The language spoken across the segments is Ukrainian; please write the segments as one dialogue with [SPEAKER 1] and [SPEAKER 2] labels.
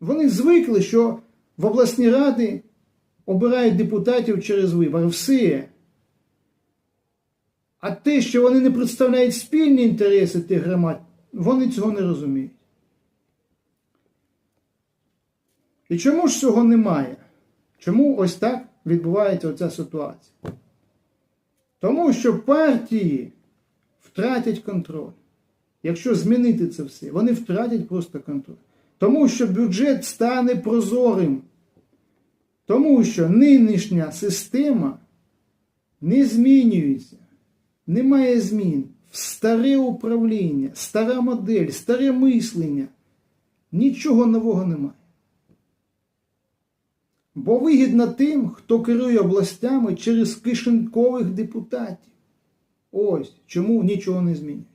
[SPEAKER 1] Вони звикли, що в обласні ради обирають депутатів через вибори. Все. А те, що вони не представляють спільні інтереси тих громад, вони цього не розуміють. І чому ж цього немає? Чому ось так відбувається оця ситуація? Тому що партії втратять контроль. Якщо змінити це все, вони втратять просто контроль. Тому що бюджет стане прозорим. Тому що нинішня система не змінюється. Немає змін. Старе управління, стара модель, старе мислення. Нічого нового немає. Бо вигідно тим, хто керує областями через кишенькових депутатів. Ось чому нічого не змінюється.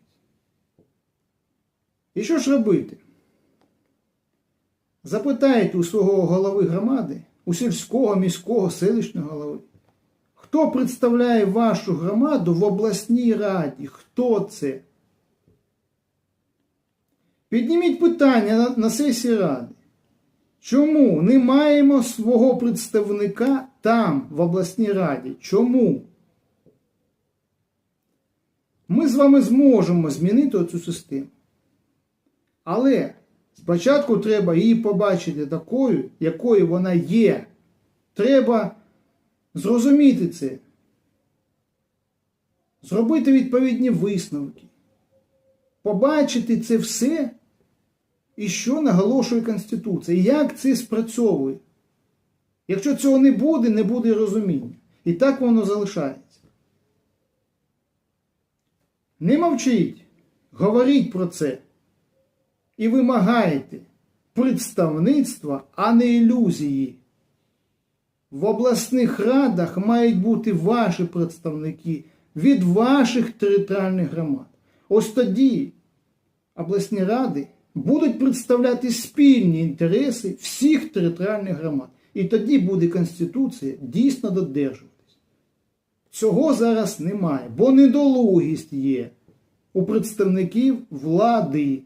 [SPEAKER 1] І що ж робити? Запитайте у свого голови громади, у сільського, міського, селищного голови, хто представляє вашу громаду в обласній раді? Хто це? Підніміть питання на, на сесії ради. Чому не маємо свого представника там, в обласній раді? Чому? Ми з вами зможемо змінити оцю систему. Але спочатку треба її побачити такою, якою вона є. Треба зрозуміти це. Зробити відповідні висновки. Побачити це все, і що наголошує Конституція, як це спрацьовує. Якщо цього не буде, не буде розуміння. І так воно залишається. Не мовчіть, говоріть про це і вимагайте представництва, а не ілюзії. В обласних радах мають бути ваші представники від ваших територіальних громад. Ось тоді обласні ради будуть представляти спільні інтереси всіх територіальних громад. І тоді буде Конституція дійсно додержуватись. Цього зараз немає, бо недолугість є у представників влади.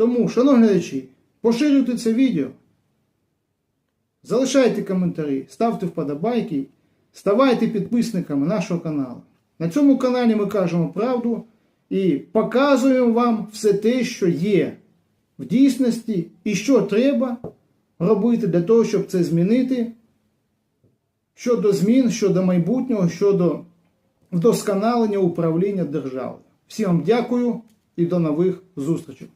[SPEAKER 1] Тому, шановні глядачі, поширюйте це відео, залишайте коментарі, ставте вподобайки, ставайте підписниками нашого каналу. На цьому каналі ми кажемо правду і показуємо вам все те, що є в дійсності, і що треба робити для того, щоб це змінити щодо змін, щодо майбутнього, щодо вдосконалення управління державою. Всім вам дякую і до нових зустрічей.